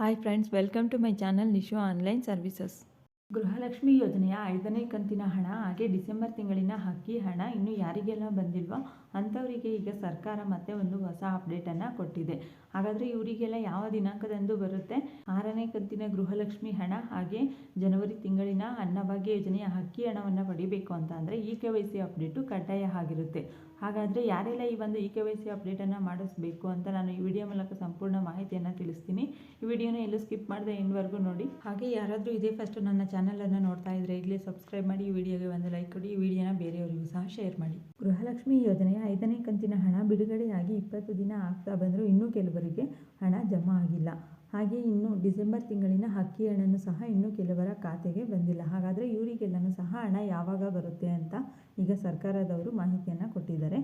Hi friends welcome to my channel Nishu online services Gruhalakshmi ಯೋಜನೆಯ ಐದನೇ ಕಂತಿನ ಹಣ ಹಾಗೆ ಡಿಸೆಂಬರ್ ತಿಂಗಳಿನ ಅಕ್ಕಿ ಹಣ ಇನ್ನು ಯಾರಿಗೆಲ್ಲ ಬಂದಿಲ್ವೋ? ಅಂಥವರಿಗೆ ಈಗ ಸರ್ಕಾರ ಮತ್ತೆ ಒಂದು ಹೊಸ ಅಪ್ಡೇಟನ್ನು ಕೊಟ್ಟಿದೆ. ಹಾಗಾದರೆ ಇವರಿಗೆಲ್ಲ ಯಾವ ದಿನಾಂಕದಂದು ಬರುತ್ತೆ? ಆರನೇ ಕಂತಿನ ಗೃಹಲಕ್ಷ್ಮಿ ಹಣ ಹಾಗೆ ಜನವರಿ ತಿಂಗಳಿನ ಅನ್ನಭಾಗ್ಯ ಯೋಜನೆಯ ಅಕ್ಕಿ ಹಣವನ್ನು ಪಡಿಬೇಕು ಅಂತ ಅಂದರೆ E K Y C update ಕಡ್ಡಾಯ ಆಗಿರುತ್ತೆ. ಹಾಗಾದರೆ ಯಾರೆಲ್ಲ ಈ ಒಂದು ಇ ಕೆ ವೈ ಸಿ ಅಪ್ಡೇಟನ್ನು ಮಾಡಿಸ್ಬೇಕು ಅಂತ ನಾನು ಈ ವಿಡಿಯೋ ಮೂಲಕ ಸಂಪೂರ್ಣ ಮಾಹಿತಿಯನ್ನು ತಿಳಿಸ್ತೀನಿ. ಈ ವಿಡಿಯೋನ ಎಲ್ಲೂ ಸ್ಕಿಪ್ ಮಾಡಿದೆ ಎಂಡ್ವರೆಗೂ ನೋಡಿ. ಹಾಗೆ ಯಾರಾದರೂ ಇದೇ ಫಸ್ಟ್ ನನ್ನ ಚಾನಲನ್ನು ನೋಡ್ತಾ ಇದ್ದರೆ ಇಲ್ಲೇ ಸಬ್ಸ್ಕ್ರೈಬ್ ಮಾಡಿ, ಈ ವಿಡಿಯೋಗೆ ಒಂದು ಲೈಕ್ ಕೊಡಿ, ಈ ವಿಡಿಯೋನ ಬೇರೆಯವರಿಗೂ ಸಹ ಶೇರ್ ಮಾಡಿ. ಗೃಹಲಕ್ಷ್ಮಿ ಯೋಜನೆಯ ಐದನೇ ಕಂತಿನ ಹಣ ಬಿಡುಗಡೆಯಾಗಿ ಇಪ್ಪತ್ತು ದಿನ ಆಗ್ತಾ ಬಂದರೂ ಇನ್ನೂ ಕೆಲವರಿಗೆ ಹಣ ಜಮಾ ಆಗಿಲ್ಲ. ಹಾಗೆ ಇನ್ನು ಡಿಸೆಂಬರ್ ತಿಂಗಳಿನ ಅಕ್ಕಿ ಹಣನೂ ಸಹ ಇನ್ನೂ ಕೆಲವರ ಖಾತೆಗೆ ಬಂದಿಲ್ಲ. ಹಾಗಾದರೆ ಇವರಿಗೆಲ್ಲನೂ ಸಹ ಹಣ ಯಾವಾಗ ಬರುತ್ತೆ ಅಂತ ಈಗ ಸರ್ಕಾರದವರು ಮಾಹಿತಿಯನ್ನು ಕೊಟ್ಟಿದ್ದಾರೆ.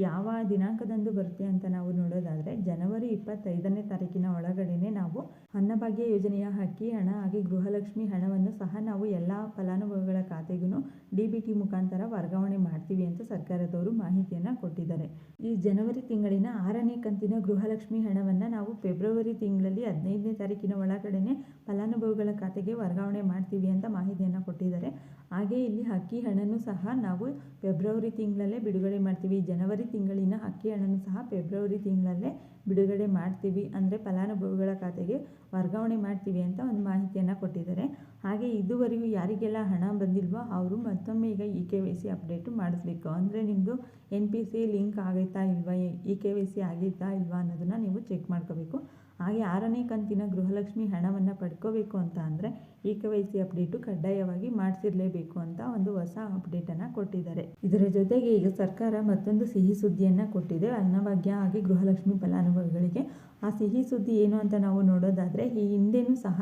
ಯಾವ ದಿನಾಂಕದಂದು ಬರುತ್ತೆ ಅಂತ ನಾವು ನೋಡೋದಾದರೆ ಜನವರಿ ಇಪ್ಪತ್ತೈದನೇ ತಾರೀಕಿನ ಒಳಗಡೆನೆ ನಾವು ಅನ್ನಭಾಗ್ಯ ಯೋಜನೆಯ ಅಕ್ಕಿ ಹಣ ಹಾಗೆ ಗೃಹಲಕ್ಷ್ಮಿ ಹಣವನ್ನು ಸಹ ನಾವು ಎಲ್ಲ ಫಲಾನುಭವಿಗಳ ಖಾತೆಗೂ ಡಿ ಬಿ ಟಿ ಮುಖಾಂತರ ವರ್ಗಾವಣೆ ಮಾಡ್ತೀವಿ ಅಂತ ಸರ್ಕಾರದವರು ಮಾಹಿತಿಯನ್ನು ಕೊಟ್ಟಿದ್ದಾರೆ. ಈ ಜನವರಿ ತಿಂಗಳಿನ ಆರನೇ ಕಂತಿನ ಗೃಹಲಕ್ಷ್ಮಿ ಹಣವನ್ನು ನಾವು ಫೆಬ್ರವರಿ ತಿಂಗಳಲ್ಲಿ ಹದಿನೈದನೇ ತಾರೀಕಿನ ಒಳಗಡೆನೆ ಫಲಾನುಭವಿಗಳ ಖಾತೆಗೆ ವರ್ಗಾವಣೆ ಮಾಡ್ತೀವಿ ಅಂತ ಮಾಹಿತಿಯನ್ನು ಕೊಟ್ಟಿದ್ದಾರೆ. ಹಾಗೆ ಇಲ್ಲಿ ಅಕ್ಕಿ ಹಣನೂ ಸಹ ನಾವು ಫೆಬ್ರವರಿ ತಿಂಗಳಲ್ಲೇ ಬಿಡುಗಡೆ ಮಾಡ್ತೀವಿ. ಜನವರಿ ತಿಂಗಳಿನ ಅಕ್ಕಿ ಹಣನೂ ಸಹ ಫೆಬ್ರವರಿ ತಿಂಗಳಲ್ಲೇ ಬಿಡುಗಡೆ ಮಾಡ್ತೀವಿ. ಅಂದರೆ ಫಲಾನುಭವಿಗಳ ಖಾತೆಗೆ ವರ್ಗಾವಣೆ ಮಾಡ್ತೀವಿ ಅಂತ ಒಂದು ಮಾಹಿತಿಯನ್ನು ಕೊಟ್ಟಿದ್ದಾರೆ. ಹಾಗೆ ಇದುವರೆಗೂ ಯಾರಿಗೆಲ್ಲ ಹಣ ಬಂದಿಲ್ವೋ ಅವರು ಮತ್ತೊಮ್ಮೆ ಈಗ E K Y C update ಮಾಡಿಸ್ಬೇಕು. ಅಂದರೆ ನಿಮ್ಮದು ಎನ್ ಪಿ ಸಿ ಲಿಂಕ್ ಆಗೈತಾ ಇಲ್ವಾ, ಇ ಕೆ ವೈ ಸಿ ಆಗೈತಾ ಇಲ್ವಾ ಅನ್ನೋದನ್ನು ನೀವು ಚೆಕ್ ಮಾಡ್ಕೋಬೇಕು. ಹಾಗೆ ಆರನೇ ಕಂತಿನ ಗೃಹಲಕ್ಷ್ಮಿ ಹಣವನ್ನು ಪಡ್ಕೋಬೇಕು ಅಂತ ಅಂದರೆ E K Y C update ಕಡ್ಡಾಯವಾಗಿ ಮಾಡಿಸಿರಲೇಬೇಕು ಅಂತ ಒಂದು ಹೊಸ ಅಪ್ಡೇಟನ್ನು ಕೊಟ್ಟಿದ್ದಾರೆ. ಇದರ ಜೊತೆಗೆ ಈಗ ಸರ್ಕಾರ ಮತ್ತೊಂದು ಸಿಹಿ ಸುದ್ದಿಯನ್ನು ಕೊಟ್ಟಿದೆ. ಅನ್ನಭಾಗ್ಯ ಹಾಗೆ ಗೃಹಲಕ್ಷ್ಮಿ ಫಲಾನುಭವಿಗಳಿಗೆ ಆ ಸಿಹಿ ಸುದ್ದಿ ಏನು ಅಂತ ನಾವು ನೋಡೋದಾದರೆ, ಈ ಹಿಂದೆನೂ ಸಹ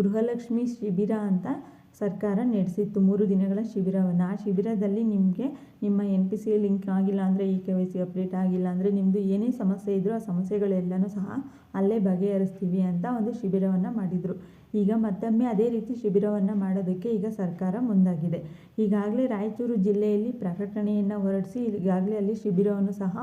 ಗೃಹಲಕ್ಷ್ಮಿ ಶಿಬಿರ ಅಂತ ಸರ್ಕಾರ ನಡೆಸಿತ್ತು. ಮೂರು ದಿನಗಳ ಶಿಬಿರವನ್ನು. ಆ ಶಿಬಿರದಲ್ಲಿ ನಿಮಗೆ ನಿಮ್ಮ ಎನ್ ಪಿ ಸಿ ಲಿಂಕ್ ಆಗಿಲ್ಲ ಅಂದರೆ E K Y C update ಆಗಿಲ್ಲ ಅಂದರೆ ನಿಮ್ಮದು ಏನೇ ಸಮಸ್ಯೆ ಇದ್ದರೂ ಆ ಸಮಸ್ಯೆಗಳೆಲ್ಲನೂ ಸಹ ಅಲ್ಲೇ ಬಗೆಹರಿಸ್ತೀವಿ ಅಂತ ಒಂದು ಶಿಬಿರವನ್ನು ಮಾಡಿದರು. ಈಗ ಮತ್ತೊಮ್ಮೆ ಅದೇ ರೀತಿ ಶಿಬಿರವನ್ನು ಮಾಡೋದಕ್ಕೆ ಈಗ ಸರ್ಕಾರ ಮುಂದಾಗಿದೆ. ಈಗಾಗಲೇ ರಾಯಚೂರು ಜಿಲ್ಲೆಯಲ್ಲಿ ಪ್ರಕಟಣೆಯನ್ನು ಹೊರಡಿಸಿ, ಈಗಾಗಲೇ ಅಲ್ಲಿ ಶಿಬಿರವನ್ನು ಸಹ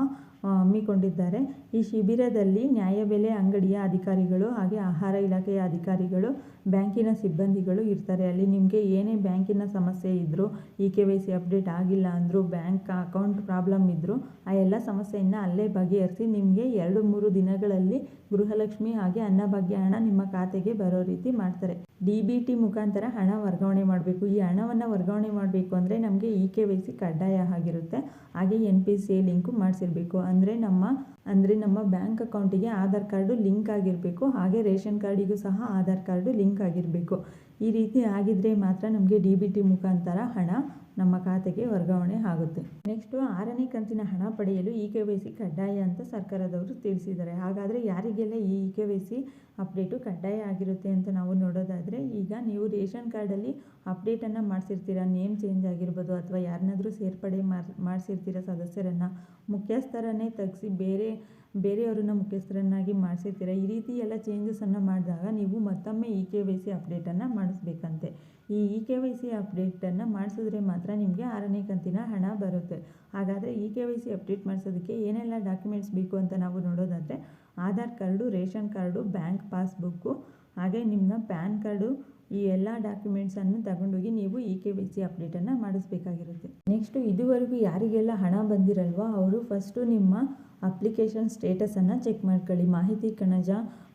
ಹಮ್ಮಿಕೊಂಡಿದ್ದಾರೆ. ಈ ಶಿಬಿರದಲ್ಲಿ ನ್ಯಾಯಬೆಲೆ ಅಂಗಡಿಯ ಅಧಿಕಾರಿಗಳು ಹಾಗೆ ಆಹಾರ ಇಲಾಖೆಯ ಅಧಿಕಾರಿಗಳು, ಬ್ಯಾಂಕಿನ ಸಿಬ್ಬಂದಿಗಳು ಇರ್ತಾರೆ. ಅಲ್ಲಿ ನಿಮಗೆ ಏನೇ ಬ್ಯಾಂಕಿನ ಸಮಸ್ಯೆ ಇದ್ದರೂ E K Y C update ಆಗಿಲ್ಲ ಅಂದರೂ, ಬ್ಯಾಂಕ್ ಅಕೌಂಟ್ ಪ್ರಾಬ್ಲಮ್ ಇದ್ದರೂ ಆ ಎಲ್ಲ ಸಮಸ್ಯೆಯನ್ನು ಅಲ್ಲೇ ಬಗೆಹರಿಸಿ ನಿಮಗೆ ಎರಡು ಮೂರು ದಿನಗಳಲ್ಲಿ ಗೃಹಲಕ್ಷ್ಮಿ ಹಾಗೆ ಅನ್ನಭಾಗ್ಯ ಹಣ ನಿಮ್ಮ ಖಾತೆಗೆ ಬರೋ ರೀತಿ ಮಾಡ್ತಾರೆ. ಡಿ ಬಿ ಟಿ ಮುಖಾಂತರ ಹಣ ವರ್ಗಾವಣೆ ಮಾಡಬೇಕು. ಈ ಹಣವನ್ನು ವರ್ಗಾವಣೆ ಮಾಡಬೇಕು ಅಂದರೆ ನಮಗೆ ಇ ಕೆ ವೈ ಸಿ ಕಡ್ಡಾಯ ಆಗಿರುತ್ತೆ. ಹಾಗೆ ಎನ್ ಪಿ ಸಿ ಲಿಂಕು ಮಾಡಿಸಿರ್ಬೇಕು. ಅಂದರೆ ನಮ್ಮ ಅಂದರೆ ನಮ್ಮ ಬ್ಯಾಂಕ್ ಅಕೌಂಟಿಗೆ ಆಧಾರ್ ಕಾರ್ಡು ಲಿಂಕ್ ಆಗಿರಬೇಕು. ಹಾಗೆ ರೇಷನ್ ಕಾರ್ಡಿಗೂ ಸಹ ಆಧಾರ್ ಕಾರ್ಡು ಲಿಂಕ್ ಆಗಿರಬೇಕು. ಈ ರೀತಿ ಆಗಿದ್ದರೆ ಮಾತ್ರ ನಮಗೆ ಡಿ ಬಿ ಟಿ ಮುಖಾಂತರ ಹಣ ನಮ್ಮ ಖಾತೆಗೆ ವರ್ಗಾವಣೆ ಆಗುತ್ತೆ. ನೆಕ್ಸ್ಟು ಆರನೇ ಕಂತಿನ ಹಣ ಪಡೆಯಲು ಇ ಕೆ ವೈ ಸಿ ಕಡ್ಡಾಯ ಅಂತ ಸರ್ಕಾರದವರು ತಿಳಿಸಿದ್ದಾರೆ. ಹಾಗಾದರೆ ಯಾರಿಗೆಲ್ಲ ಈ E K Y C update ಕಡ್ಡಾಯ ಆಗಿರುತ್ತೆ ಅಂತ ನಾವು ನೋಡೋದಾದರೆ, ಈಗ ನೀವು ರೇಷನ್ ಕಾರ್ಡಲ್ಲಿ ಅಪ್ಡೇಟನ್ನು ಮಾಡಿಸಿರ್ತೀರ, ನೇಮ್ ಚೇಂಜ್ ಆಗಿರ್ಬೋದು ಅಥವಾ ಯಾರನ್ನಾದರೂ ಸೇರ್ಪಡೆ ಮಾಡಿಸಿರ್ತೀರ ಸದಸ್ಯರನ್ನು, ಮುಖ್ಯಸ್ಥರನ್ನೇ ತೆಗೆಸಿ ಬೇರೆ ಬೇರೆಯವ್ರನ್ನ ಮುಖ್ಯಸ್ಥರನ್ನಾಗಿ ಮಾಡಿಸಿರ್ತೀರ? ಈ ರೀತಿ ಎಲ್ಲ ಚೇಂಜಸನ್ನು ಮಾಡಿದಾಗ ನೀವು ಮತ್ತೊಮ್ಮೆ ಇ ಕೆ ವೈ ಸಿ ಅಪ್ಡೇಟನ್ನು ಮಾಡಿಸ್ಬೇಕಂತೆ. ಈ ಇ ಕೆ ವೈ ಸಿ ಅಪ್ಡೇಟನ್ನು ಮಾಡಿಸಿದ್ರೆ ಮಾತ್ರ ನಿಮಗೆ ಆರನೇ ಕಂತಿನ ಹಣ ಬರುತ್ತೆ. ಹಾಗಾದರೆ E K Y C update ಮಾಡಿಸೋದಕ್ಕೆ ಏನೆಲ್ಲ ಡಾಕ್ಯುಮೆಂಟ್ಸ್ ಬೇಕು ಅಂತ ನಾವು ನೋಡೋದಾದರೆ, Aadhaar card, ration card, bank passbook, ಹಾಗೆ ನಿಮ್ಮ ಪ್ಯಾನ್ ಕಾರ್ಡು ಈ ಎಲ್ಲ ಡಾಕ್ಯುಮೆಂಟ್ಸನ್ನು ತಗೊಂಡೋಗಿ ನೀವು ಇ ಕೆ ವೈ ಸಿ ಅಪ್ಡೇಟನ್ನು ಮಾಡಿಸ್ಬೇಕಾಗಿರುತ್ತೆ. ನೆಕ್ಸ್ಟು ಇದುವರೆಗೂ ಯಾರಿಗೆಲ್ಲ ಹಣ ಬಂದಿರಲ್ವೋ ಅವರು ಫಸ್ಟು ನಿಮ್ಮ ಅಪ್ಲಿಕೇಶನ್ ಸ್ಟೇಟಸನ್ನು ಚೆಕ್ ಮಾಡ್ಕೊಳ್ಳಿ. ಮಾಹಿತಿ ಕಣಜ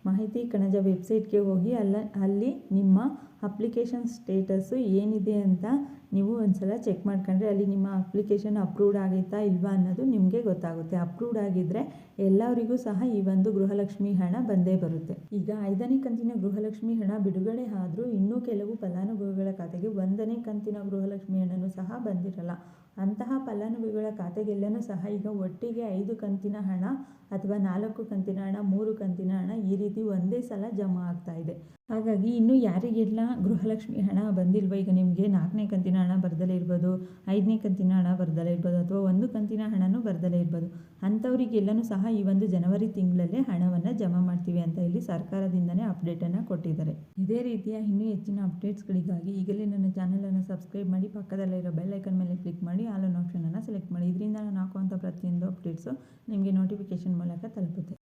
ಮಾಹಿತಿ ಕಣಜ ವೆಬ್ಸೈಟ್ಗೆ ಹೋಗಿ ಅಲ್ಲ, ಅಲ್ಲಿ ನಿಮ್ಮ ಅಪ್ಲಿಕೇಶನ್ ಸ್ಟೇಟಸ್ಸು ಏನಿದೆ ಅಂತ ನೀವು ಒಂದ್ಸಲ ಚೆಕ್ ಮಾಡ್ಕೊಂಡ್ರೆ ಅಲ್ಲಿ ನಿಮ್ಮ ಅಪ್ಲಿಕೇಶನ್ ಅಪ್ರೂವ್ಡ್ ಆಗೈತಾ ಇಲ್ವಾ ಅನ್ನೋದು ನಿಮಗೆ ಗೊತ್ತಾಗುತ್ತೆ. ಅಪ್ರೂವ್ಡ್ ಆಗಿದ್ದರೆ ಎಲ್ಲರಿಗೂ ಸಹ ಈ ಒಂದು ಗೃಹಲಕ್ಷ್ಮಿ ಹಣ ಬಂದೇ ಬರುತ್ತೆ. ಈಗ ಐದನೇ ಕಂತಿನ ಗೃಹಲಕ್ಷ್ಮಿ ಹಣ ಬಿಡುಗಡೆ ಆದರೂ ಇನ್ನೂ ಕೆಲವು ಫಲಾನುಭವಿಗಳ ಖಾತೆಗೆ ಒಂದನೇ ಕಂತಿನ ಗೃಹಲಕ್ಷ್ಮಿ ಹಣನೂ ಸಹ ಬಂದಿರಲ್ಲ. ಅಂತಹ ಫಲಾನುಭವಿಗಳ ಖಾತೆಗೆಲ್ಲನೂ ಸಹ ಈಗ ಒಟ್ಟಿಗೆ ಐದು ಕಂತಿನ ಹಣ ಅಥವಾ ನಾಲ್ಕು ಕಂತಿನ ಹಣ, ಮೂರು ಕಂತಿನ ಹಣ ಈ ರೀತಿ ಒಂದೇ ಸಲ ಜಮಾ ಆಗ್ತಾ ಇದೆ. ಹಾಗಾಗಿ ಇನ್ನು ಯಾರಿಗೆಲ್ಲ ಗೃಹಲಕ್ಷ್ಮಿ ಹಣ ಬಂದಿಲ್ವ, ಈಗ ನಿಮಗೆ ನಾಲ್ಕನೇ ಕಂತಿನ ಹಣ ಬರ್ದಲೇ ಇರ್ಬೋದು, ಐದನೇ ಕಂತಿನ ಹಣ ಬರ್ದಲೇ ಇರ್ಬೋದು ಅಥವಾ ಒಂದು ಕಂತಿನ ಹಣನೂ ಬರ್ದಲೇ ಇರ್ಬೋದು, ಅಂಥವರಿಗೆಲ್ಲನೂ ಸಹ ಈ ಒಂದು ಜನವರಿ ತಿಂಗಳಲ್ಲೇ ಹಣವನ್ನು ಜಮಾ ಮಾಡ್ತೀವಿ ಅಂತ ಇಲ್ಲಿ ಸರ್ಕಾರದಿಂದನೇ ಅಪ್ಡೇಟನ್ನು ಕೊಟ್ಟಿದ್ದಾರೆ. ಇದೇ ರೀತಿಯ ಇನ್ನೂ ಹೆಚ್ಚಿನ ಅಪ್ಡೇಟ್ಸ್ಗಳಿಗಾಗಿ ಈಗಲೇ ನನ್ನ ಚಾನಲನ್ನು ಸಬ್ಸ್ಕ್ರೈಬ್ ಮಾಡಿ, ಪಕ್ಕದಲ್ಲಿರೋ ಬೆಲ್ ಐಕನ್ ಮೇಲೆ ಕ್ಲಿಕ್ ಮಾಡಿ ಆಲ್ ಆಪ್ಷನನ್ನು ಸೆಲೆಕ್ಟ್ ಮಾಡಿ. ಇದರಿಂದ ನಾನು ಹಾಕುವಂಥ ಪ್ರತಿಯೊಂದು ಅಪ್ಡೇಟ್ಸು ನಿಮಗೆ ನೋಟಿಫಿಕೇಷನ್ ಮೂಲಕ ತಲುಪುತ್ತೆ.